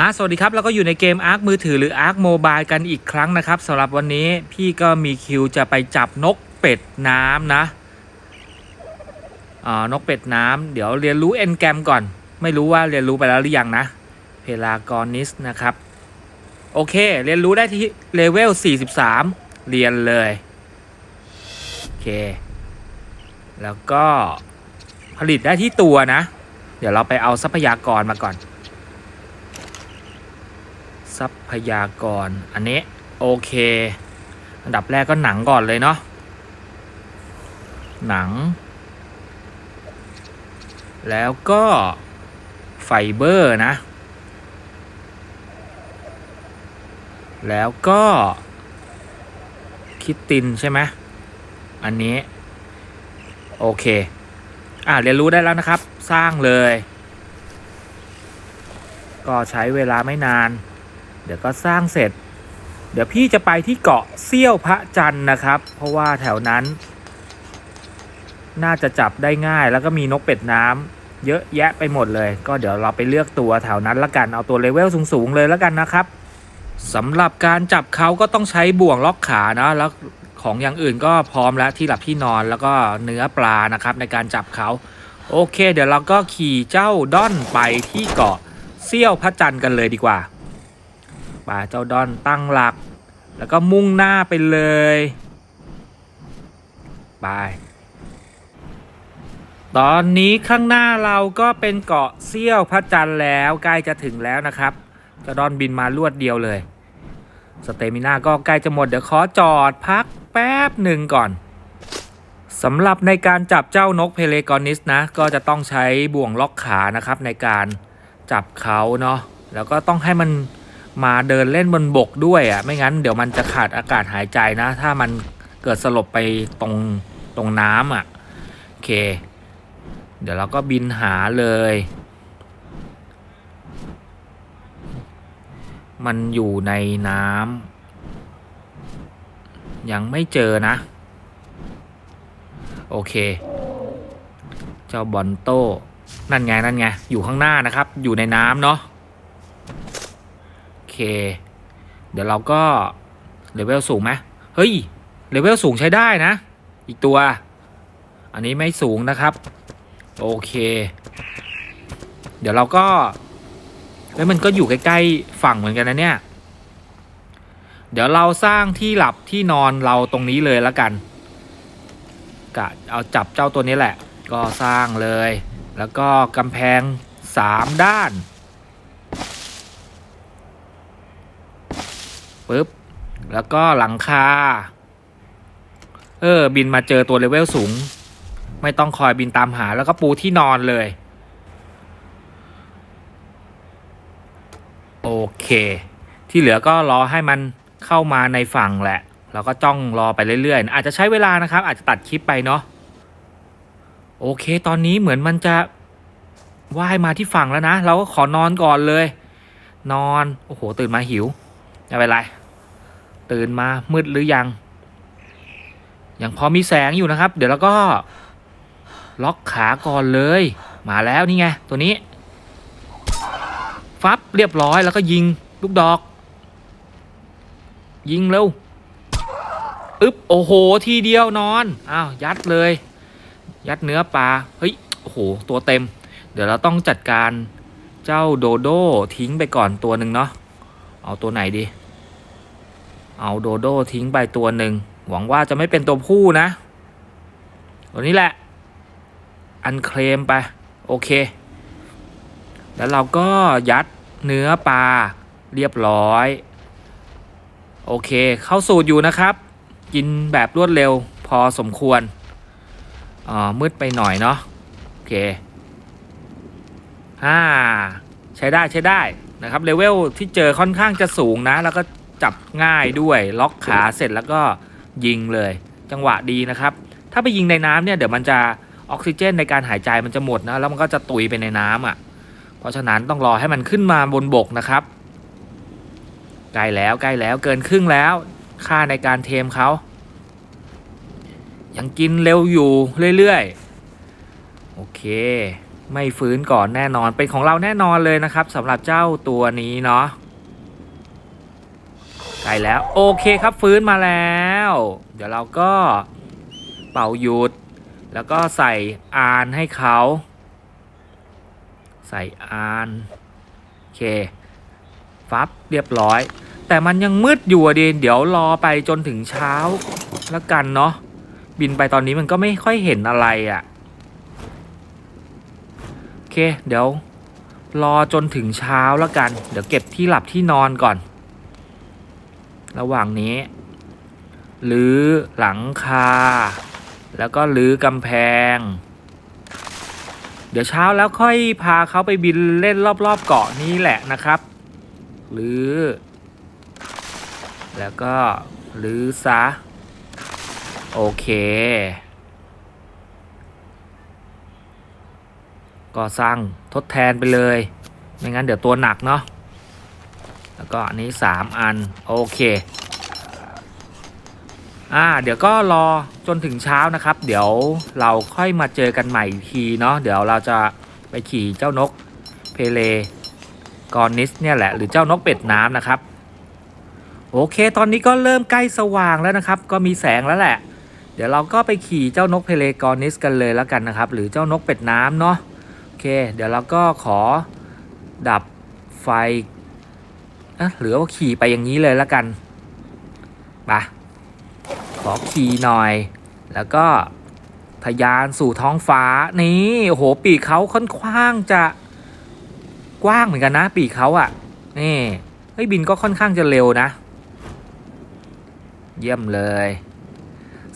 อะสวัสดีครับแล้วก็อยู่ในเกม Ark มือถือหรือ Ark Mobile กันอีกครั้งนะครับสำหรับวันนี้พี่ก็มีคิวจะไปจับนกเป็ดน้ำนะอ่านกเป็ดน้ำเดี๋ยวเรียนรู้เอนแกมก่อน ไม่รู้ว่าเรียนรู้ไปแล้วหรือยังนะ เพลากอนิสนะครับ โอเค เรียนรู้ได้ที่เลเวล 43 เรียนเลย โอเค แล้วก็ผลิตได้ที่ตัวนะ เดี๋ยวเราไปเอาทรัพยากรมาก่อน ทรัพยากร อันนี้โอเค อันดับแรกก็หนังก่อนเลยเนาะหนัง แล้วก็ไฟเบอร์นะ แล้วก็คิตตินใช่ไหมอันนี้ โอเค อ่าเรียนรู้ได้แล้วนะครับ สร้างเลย ก็ใช้เวลาไม่นาน ดี๋ยวก็สร้างเสร็จ เดี๋ยวพี่จะไปที่เกาะเซี่ยวพระจันทร์นะครับ เพราะว่าแถวนั้น น่าจะจับได้ง่ายแล้วก็มีนกเป็ดน้ำเยอะแยะไปหมดเลย ก็เดี๋ยวเราไปเลือกตัวแถวนั้นละกันเอาตัวเลเวลสูงๆเลยละกันนะครับสำหรับการจับเขาก็ต้องใช้บ่วงล็อกขานะแล้วของอย่างอื่นก็พร้อมแล้วที่หลับที่นอนแล้วก็เนื้อปลานะครับในการจับเขาโอเค เดี๋ยวเราก็ขี่เจ้าด้อนไปที่เกาะเซี่ยวพระจันทร์กันเลยดีกว่า ป่าเจ้าดอนตั้งหลัก แล้วก็มุ่งหน้าไปเลยไปตอนนี้ข้างหน้าเราก็เป็นเกาะเซี่ยวพระจันทร์แล้วใกล้จะถึงแล้วนะครับเจ้าดอนบินมารวดเดียวเลย สเตมิน่าก็ใกล้จะหมดเดี๋ยวขอจอดพักแป๊บหนึ่งก่อนสำหรับในการจับเจ้านกเพเลกอนิสนะ ก็จะต้องใช้บ่วงล็อกขานะครับในการจับเขาเนาะแล้วก็ต้องให้มัน มาเดินเล่นบนบกด้วยอะ่ะไม่งั้นเดี๋ยวมันจะขาดอากาศหายใจนะ ถ้ามันเกิดสลบไปตรงตรงน้ำอะ่ะโอเค เดี๋ยวเราก็บินหาเลย มันอยู่ในน้ำยังไม่เจอนะ โอเค เจ้าบอนโต้นั่นไงนั่นไงอยู่ข้างหน้านะครับ อยู่ในน้ำเนาะ เคเดี๋ยวเราก็เลเวลสูงไหมเฮ้ยเลเวลสูงใช้ได้นะ อีกตัว อันนี้ไม่สูงนะครับ โอเค เดี๋ยวเราก็แล้วมันก็อยู่ใกล้ๆฝั่งเหมือนกันนะเนี่ย เดี๋ยวเราสร้างที่หลับที่นอนเราตรงนี้เลยแล้วกันกะเอาจับเจ้าตัวนี้แหละ ก็สร้างเลย แล้วก็กำแพงสามด้าน ปึ๊บ แล้วก็หลังคา เออ บินมาเจอตัวเลเวลสูง ไม่ต้องคอยบินตามหาแล้วก็ปูที่นอนเลย โอเค ที่เหลือก็รอให้มันเข้ามาในฝั่งแหละเราก็จ้องรอไปเรื่อยๆ อาจจะใช้เวลานะครับ อาจจะตัดคลิปไปเนาะ โอเค ตอนนี้เหมือนมันจะว่ายมาที่ฝั่งแล้วนะ เราก็ขอนอนก่อนเลย นอน โอ้โห ตื่นมาหิวไม่เป็นไร ตื่นมามืดหรือยัง ยังพอมีแสงอยู่นะครับ เดี๋ยวเราก็ ล็อกขาก่อนเลย มาแล้วนี่ไง ตัวนี้ ฟับเรียบร้อยแล้วก็ยิงลูกดอก ยิงเร็วอึ๊บโอ้โห ทีเดียวนอนอ้าวยัดเลย ยัดเนื้อปลาเฮ้ยโอ้โห ตัวเต็ม เดี๋ยวเราต้องจัดการเจ้าโดโดทิ้งไปก่อนตัวหนึ่งเนาะเอาตัวไหนดี เอาโดโดทิ้งไปตัวหนึ่ง หวังว่าจะไม่เป็นตัวผู้นะ ตัวนี้แหละ อันเคลมไป โอเค แล้วเราก็ยัดเนื้อปลาเรียบร้อย โอเค เข้าสูตรอยู่นะครับ กินแบบรวดเร็วพอสมควรอ่ามืดไปหน่อยเนาะโอเคอ่าใช้ได้ใช้ได้นะครับเลเวลที่เจอค่อนข้างจะสูงนะ แล้วก็ จับง่ายด้วยล็อกขาเสร็จแล้วก็ยิงเลย จังหวะดีนะครับ ถ้าไปยิงในน้ำเนี่ยเดี๋ยวมันจะออกซิเจนในการหายใจมันจะหมดนะแล้วมันก็จะตุยไปในน้ำอะ เพราะฉะนั้นต้องรอให้มันขึ้นมาบนบกนะครับใกล้แล้วใกล้แล้วเกินครึ่งแล้ว ค่าในการเทมเขายังกินเร็วอยู่เรื่อยๆ โอเค ไม่ฟื้นก่อนแน่นอนเป็นของเราแน่นอนเลยนะครับสำหรับเจ้าตัวนี้เนาะ ใกล้แล้ว โอเคครับฟื้นมาแล้ว เดี๋ยวเราก็เป่าหยุด แล้วก็ใส่อานให้เขา ใส่อานโอเคฟับเรียบร้อย แต่มันยังมืดอยู่ดิเดี๋ยวรอไปจนถึงเช้าแล้วกันเนาะบินไปตอนนี้มันก็ไม่ค่อยเห็นอะไรอะ่ะโอเค เดี๋ยว รอจนถึงเช้าแล้วกัน เดี๋ยวเก็บที่หลับที่นอนก่อน ระหว่างนี้หรือหลังคา แล้วก็หรือกำแพง เดี๋ยวเช้าแล้วค่อยพาเขาไปบินเล่นรอบๆเกาะนี้แหละนะครับ หรือ แล้วก็หรือซะ โอเค ก็สร้างทดแทนไปเลย ไม่งั้นเดี๋ยวตัวหนักเนาะ แล้วก็อันนี้สามอัน โอเคอ่าเดี๋ยวก็รอจนถึงเช้านะครับ เดี๋ยวเราค่อยมาเจอกันใหม่ทีเนาะเดี๋ยวเราจะไปขี่เจ้านกเพเลกอนิสเนี่ยแหละ หรือเจ้านกเป็ดน้ำนะครับ โอเค ตอนนี้ก็เริ่มใกล้สว่างแล้วนะครับ ก็มีแสงแล้วแหละ เดี๋ยวเราก็ไปขี่เจ้านกเพเลกอนิสกันเลยแล้วกันนะครับ หรือเจ้านกเป็ดน้ำเนาะโอเค เดี๋ยวเราก็ขอดับไฟ อะหรือว่าขี่ไปอย่างนี้เลยแล้วกันไปขอขี่หน่อย แล้วก็ทะยานสู่ท้องฟ้านี่โอ้โหปีกเขาค่อนข้างจะกว้างเหมือนกันนะ ปีกเขาอะ่ะนี่เฮ้ยบินก็ค่อนข้างจะเร็วนะ เยี่ยมเลย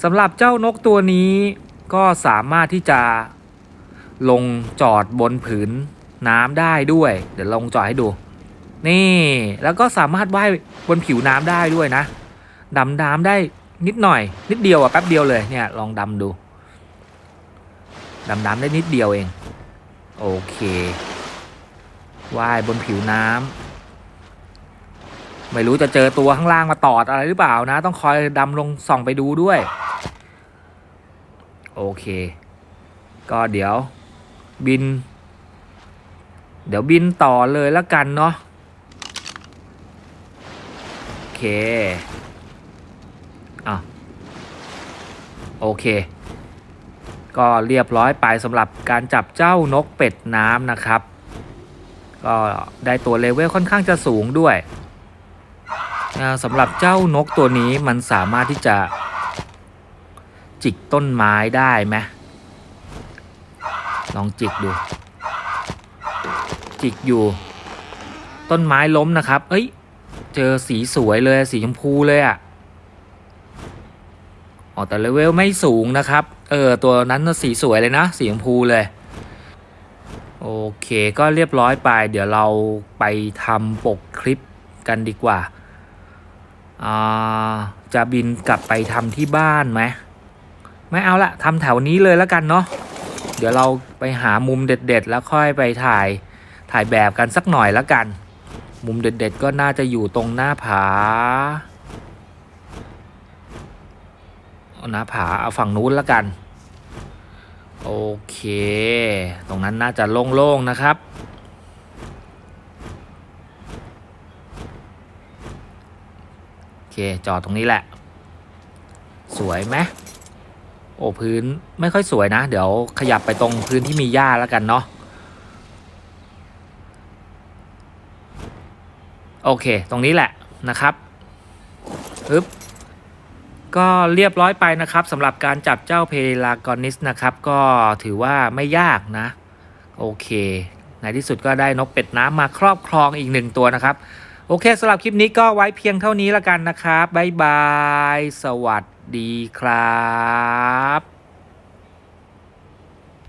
สำหรับเจ้านกตัวนี้ก็สามารถที่จะลงจอดบนผืนน้ำได้ด้วย เดี๋ยวลงจอดให้ดู นี่ แล้วก็สามารถว่ายบนผิวน้ำได้ด้วยนะดำน้ำได้นิดหน่อย นิดเดียวอะแป๊บเดียวเลยเนี่ยลองดำดูดำน้ำได้นิดเดียวเอง โอเคว่ายบนผิวน้ำไม่รู้จะเจอตัวข้างล่างมาตอดอะไรหรือเปล่านะ ต้องคอยดำลงส่องไปดูด้วย โอเค ก็เดี๋ยวบิน เดี๋ยวบินต่อเลยแล้วกันเนาะ เคอะโอเค ก็เรียบร้อยไปสำหรับการจับเจ้านกเป็ดน้ำนะครับ ก็ได้ตัวเลเวลค่อนข้างจะสูงด้วยสำหรับเจ้านกตัวนี้มันสามารถที่จะ จิกต้นไม้ได้ไหมลองจิกดู จิกอยู่ ต้นไม้ล้มนะครับ เอ้ย เจอสีสวยเลยสีชมพูเลยอะ่ะอ๋อแต่เลเวลไม่สูงนะครับ เออ ตัวนั้นน่ะสีสวยเลยนะ สีชมพูเลย โอเคก็เรียบร้อยไป เดี๋ยวเราไปทำปกคลิปกันดีกว่า อ่า จะบินกลับไปทำที่บ้านไหม ไม่เอาละทำแถวนี้เลยแล้วกันเนาะ เดี๋ยวเราไปหามุมเด็ด ๆ แล้วค่อยไปถ่ายถ่ายแบบกันสักหน่อยแล้วกัน มุมเด็ดๆก็น่าจะอยู่ตรงหน้าผาหน้าผาเอาฝั่งนู้นแล้วกัน โอเค ตรงนั้นน่าจะโล่งๆนะครับ โอเค จอดตรงนี้แหละ สวยไหมโอ้พื้นไม่ค่อยสวยนะ เดี๋ยวขยับไปตรงพื้นที่มีหญ้าแล้วกันเนาะ โอเค ตรงนี้แหละนะครับปึ๊บก็เรียบร้อยไปนะครับสำหรับการจับเจ้าเพลากอนิสนะครับ ก็ถือว่าไม่ยากนะ โอเค ในที่สุดก็ได้นกเป็ดน้ำมาครอบครองอีกหนึ่งตัวนะครับ โอเคสำหรับคลิปนี้ก็ไว้เพียงเท่านี้แล้วกันนะครับบ๊ายบาย สวัสดีครับ